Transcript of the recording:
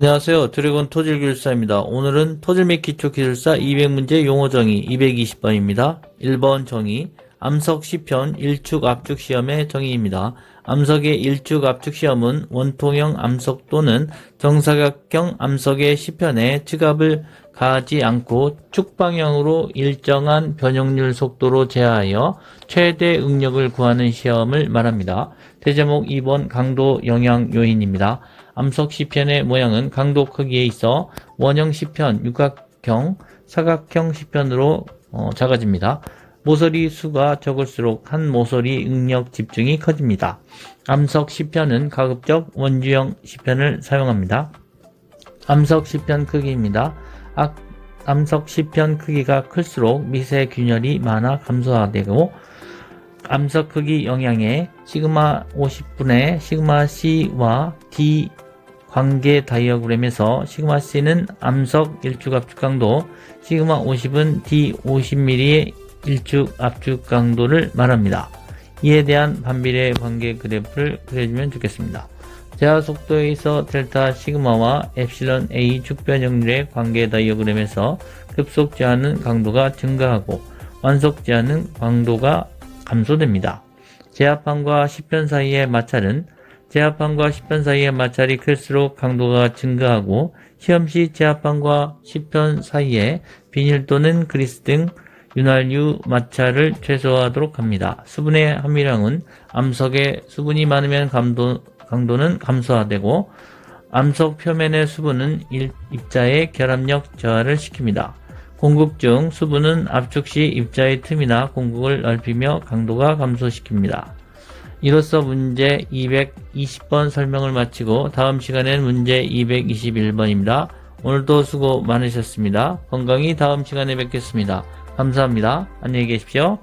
안녕하세요. 드래곤 토질 기술사입니다. 오늘은 토질 및 기초 기술사 200문제 용어 정의 220번입니다. 1번 정의 암석 시편 일축 압축 시험의 정의입니다. 암석의 일축 압축 시험은 원통형 암석 또는 정사각형 암석의 시편에 측압을 가하지 않고 축 방향으로 일정한 변형률 속도로 제하여 최대 응력을 구하는 시험을 말합니다. 대제목 2번 강도 영향 요인입니다. 암석 시편의 모양은 강도 크기에 있어 원형 시편, 육각형, 사각형 시편으로 어, 작아집니다. 모서리 수가 적을수록 한 모서리 응력 집중이 커집니다. 암석 시편은 가급적 원주형 시편을 사용합니다. 암석 시편 크기입니다. 악- 암석 시편 크기가 클수록 미세 균열이 많아 감소되고 암석 크기 영향에 시그마 50분의 시그마 C와 D 관계 다이어그램에서 시그마 C는 암석 일축 압축 강도, 시그마 50은 D 50mm의 일축 압축 강도를 말합니다. 이에 대한 반비례 관계 그래프를 그려주면 좋겠습니다. 제하 속도에 있어 델타 시그마와 엡실론 A 축변 형률의 관계 다이어그램에서 급속 제하는 강도가 증가하고 완속 제하는 강도가 감소됩니다. 제압판과 시편 사이의 마찰은 제압판과 시편 사이의 마찰이 클수록 강도가 증가하고 시험 시 제압판과 시편 사이에 비닐 또는 그리스 등 윤활유 마찰을 최소화하도록 합니다. 수분의 함유량은 암석에 수분이 많으면 감도, 강도는 감소화되고 암석 표면의 수분은 일- 입자의 결합력 저하를 시킵니다. 공급 중 수분은 압축 시 입자의 틈이나 공급을 넓히며 강도가 감소시킵니다. 이로써 문제 220번 설명을 마치고 다음 시간엔 문제 221번입니다. 오늘도 수고 많으셨습니다. 건강히 다음 시간에 뵙겠습니다. 감사합니다. 안녕히 계십시오.